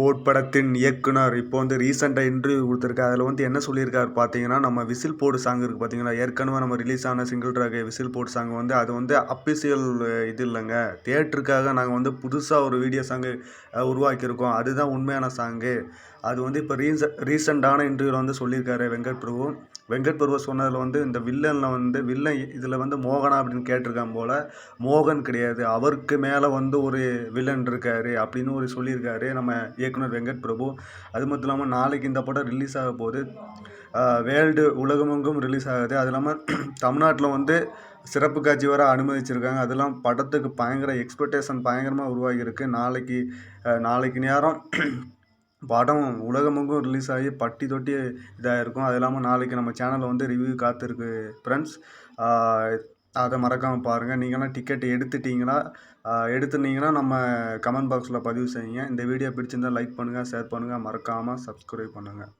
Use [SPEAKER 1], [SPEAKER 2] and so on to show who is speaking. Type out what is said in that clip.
[SPEAKER 1] Code படத்தின் இயக்குனர். இப்போ வந்து ரீசெண்டாக இன்டர்வியூ கொடுத்துருக்காரு. அதில் வந்து என்ன சொல்லியிருக்காரு பார்த்தீங்கன்னா நம்ம விசில் போடு சாங் இருக்குது பார்த்தீங்கன்னா ஏற்கனவே நம்ம ரிலீஸ் ஆன சிங்கிள் ட்ராக் விசில் போடு சாங் வந்து அது வந்து அஃபிஷியல் இது இல்லைங்க. தேட்டருக்காக நாங்கள் வந்து புதுசாக ஒரு வீடியோ சாங்கு உருவாக்கியிருக்கோம். அதுதான் உண்மையான சாங்கு அது வந்து இப்போ ரீச ரீசெண்டான இன்டர்வியூவில் வந்து சொல்லியிருக்காரு வெங்கட் பிரபு. வெங்கட் பருவ சொன்னதில் வந்து இந்த வில்லனில் வந்து வில்லன் இதில் வந்து மோகனா அப்படின்னு கேட்டிருக்கான் போல் மோகன் கிடையாது அவருக்கு மேலே வந்து ஒரு வில்லன் இருக்கார் அப்படின்னு ஒரு சொல்லியிருக்காரு நம்ம இயக்குனர் வெங்கட் பிரபு அது மட்டும் இல்லாமல் நாளைக்கு இந்த படம் ரிலீஸ் ஆக போகுது. வேர்ல்டு உலகமெங்கும் ரிலீஸ் ஆகுது. அது இல்லாமல் தமிழ்நாட்டில் வந்து சிறப்பு காட்சி வர அனுமதிச்சிருக்காங்க. அதெல்லாம் படத்துக்கு பயங்கர எக்ஸ்பெக்டேஷன் பயங்கரமாக உருவாகியிருக்கு. நாளைக்கு நாளைக்கு நேரம் படம் உலகமெங்கும் ரிலீஸ் ஆகி பட்டி தொட்டி இதாக இருக்கும் அது இல்லாமல் நாளைக்கு நம்ம சேனலில் வந்து ரிவ்யூ காத்திருக்கு ஃப்ரெண்ட்ஸ் அதை மறக்காமல் பாருங்கள் நீங்களாம் டிக்கெட் எடுத்துட்டிங்கன்னா எடுத்துனீங்கன்னா நம்ம கமெண்ட் பாக்ஸில் பதிவு செய்யுங்க. இந்த வீடியோ பிடிச்சிருந்தால் லைக் பண்ணுங்கள் ஷேர் பண்ணுங்கள் மறக்காமல் சப்ஸ்கிரைப் பண்ணுங்கள்